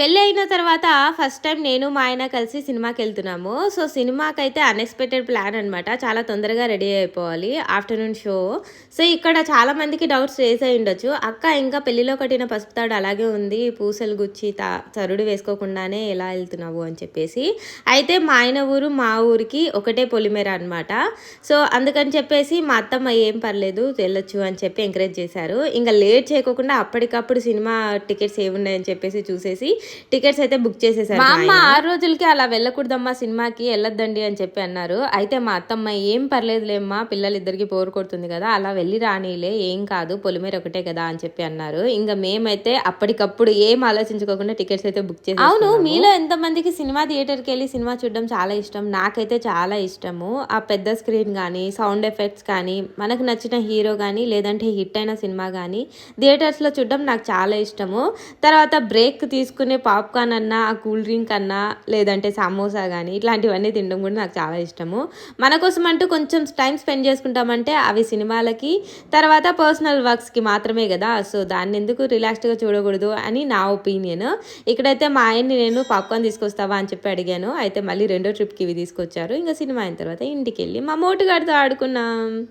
పెళ్ళి అయిన తర్వాత ఫస్ట్ టైం నేను మా ఆయన కలిసి సినిమాకి వెళ్తున్నాము సో సినిమాకి అయితే అన్ఎక్స్పెక్టెడ్ ప్లాన్ అనమాట చాలా తొందరగా రెడీ అయిపోవాలి. ఆఫ్టర్నూన్ షో సో ఇక్కడ చాలా మందికి డౌట్స్ రేస్ అయి ఉండొచ్చు. అక్క ఇంకా పెళ్ళిలో కట్టిన పసుపు తాడు అలాగే ఉంది. పూసలు గుచ్చి తా చరుడు వేసుకోకుండానే ఎలా వెళ్తున్నావు అని చెప్పేసి. అయితే మా ఆయన ఊరు మా ఊరికి ఒకటే పొలిమేర అనమాట సో అందుకని చెప్పేసి మా అత్తమ్మ ఏం పర్లేదు వెళ్ళొచ్చు అని చెప్పి ఎంకరేజ్ చేశారు. ఇంకా లేట్ చేయకోకుండా అప్పటికప్పుడు సినిమా టికెట్స్ ఏమున్నాయని చెప్పేసి చూసేసి టికెట్స్ అయితే బుక్ చేసేసారు మా అమ్మ ఆరు రోజులకి అలా వెళ్ళకూడదమ్మా సినిమాకి వెళ్ళొద్దండి అని చెప్పి అన్నారు అయితే మా అత్తమ్మ ఏం పర్లేదులేమ్మా పిల్లలిద్దరికి బోర్ కొడుతుంది కదా అలా వెళ్ళి రానిలే ఏం కాదు పొలిమేర ఒకటే కదా అని చెప్పి అన్నారు. ఇంకా మేమైతే అప్పటికప్పుడు ఏం ఆలోచించుకోకుండా టికెట్స్ అయితే బుక్ చేసి అవును మీలో ఎంతమందికి సినిమా థియేటర్కి వెళ్ళి సినిమా చూడడం చాలా ఇష్టం? నాకైతే చాలా ఇష్టము. ఆ పెద్ద స్క్రీన్ కానీ సౌండ్ ఎఫెక్ట్స్ కానీ మనకు నచ్చిన హీరో కానీ లేదంటే హిట్ అయిన సినిమా కానీ థియేటర్స్లో చూడడం నాకు చాలా ఇష్టము. తర్వాత బ్రేక్ తీసుకునే పాప్కార్న్ అన్నా ఆ కూల్ డ్రింక్ అన్నా లేదంటే సమోసా కానీ ఇట్లాంటివన్నీ తినడం కూడా నాకు చాలా ఇష్టము. మన కోసం అంటూ కొంచెం టైం స్పెండ్ చేసుకుంటామంటే అవి సినిమాలకి తర్వాత పర్సనల్ వర్క్స్కి మాత్రమే కదా. సో దాన్ని ఎందుకు రిలాక్స్డ్గా చూడకూడదు అని నా ఒపీనియన్. ఇక్కడైతే మా ఆయన్ని నేను పాప్కార్న్ తీసుకొస్తావా అని చెప్పి అడిగాను. అయితే మళ్ళీ రెండో ట్రిప్కి ఇవి తీసుకొచ్చారు. ఇంకా సినిమా అయిన తర్వాత ఇంటికి వెళ్ళి మా మోటుగాడితో ఆడుకున్నాం.